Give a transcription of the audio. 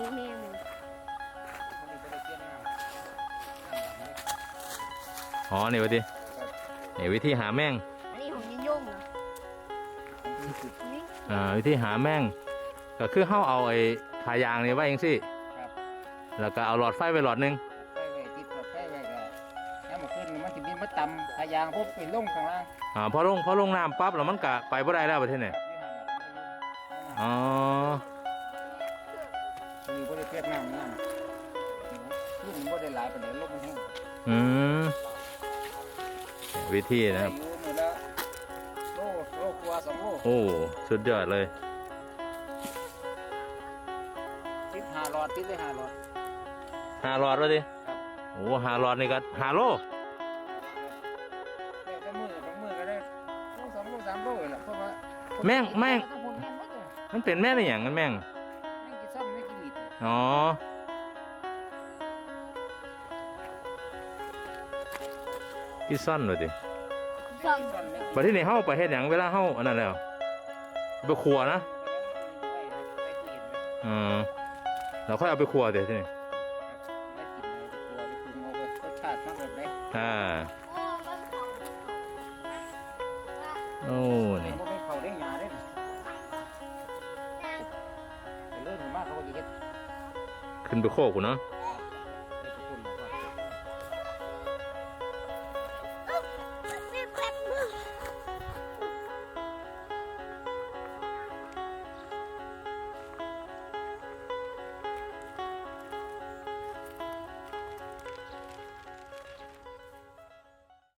นี้แม่มันอ๋อเนี่ยวะดินี่ยวิธีหาแมงอันนี้ของยิ่งยงเหรออ่าวิธีหาแมงก็คือเข้าเอาไอ้ขายางนี่ไว้เองสิแล้วก็เอาหลอดไฟไปหลอดนึงไฟไว้ตัำขายางพวกไปลงข้างล่างอ่าพอลงพอลงน้ำปั๊บแล้วมันก็ไปบ่ได้แล้วประเทศไหนอ๋อ คือบ่ได้เปียกน้ำน้ำลูกมันบ่ได้หลายปานใดลมมันแห้งอืมวิธีนะครับ อยู่มื้อละโลโลกว่าสองโลโอ้ สุดยอดเลย ติดห้าหลอดติดเลยห้าหลอด หาหลอดวะดิครับ โอ้หาหลอดนี่ก็หาโลแต่แต่มือของมือก็ได้โลสองโลสามโลเลยล่ะเพราะว่าแม่งแม่ง ต้องพูดแม่งหมดเลยมันเป็นแม่ในอย่างนั้นแม่งแม่งกินซ้ำ ไม่กินหลีดเลยอ๋อพี่ซ่อนวะดิฟังซ้ำไม่กินประเทศนี้เฮาไปเฮ็ดหยังเวลาเฮาอันนั้นแล้วไปครัวนะไปตู้เย็นไว้อืมเราค่อยเอาไปครัวเดี๋ยวที่นี่ไม่กินเลยกลัวไปปรุงเอาไปรสชาติมากแบบไหนอ่าโอ้ ขาก็จะเฮ็ดขึ้นไปโคกกูเนาะค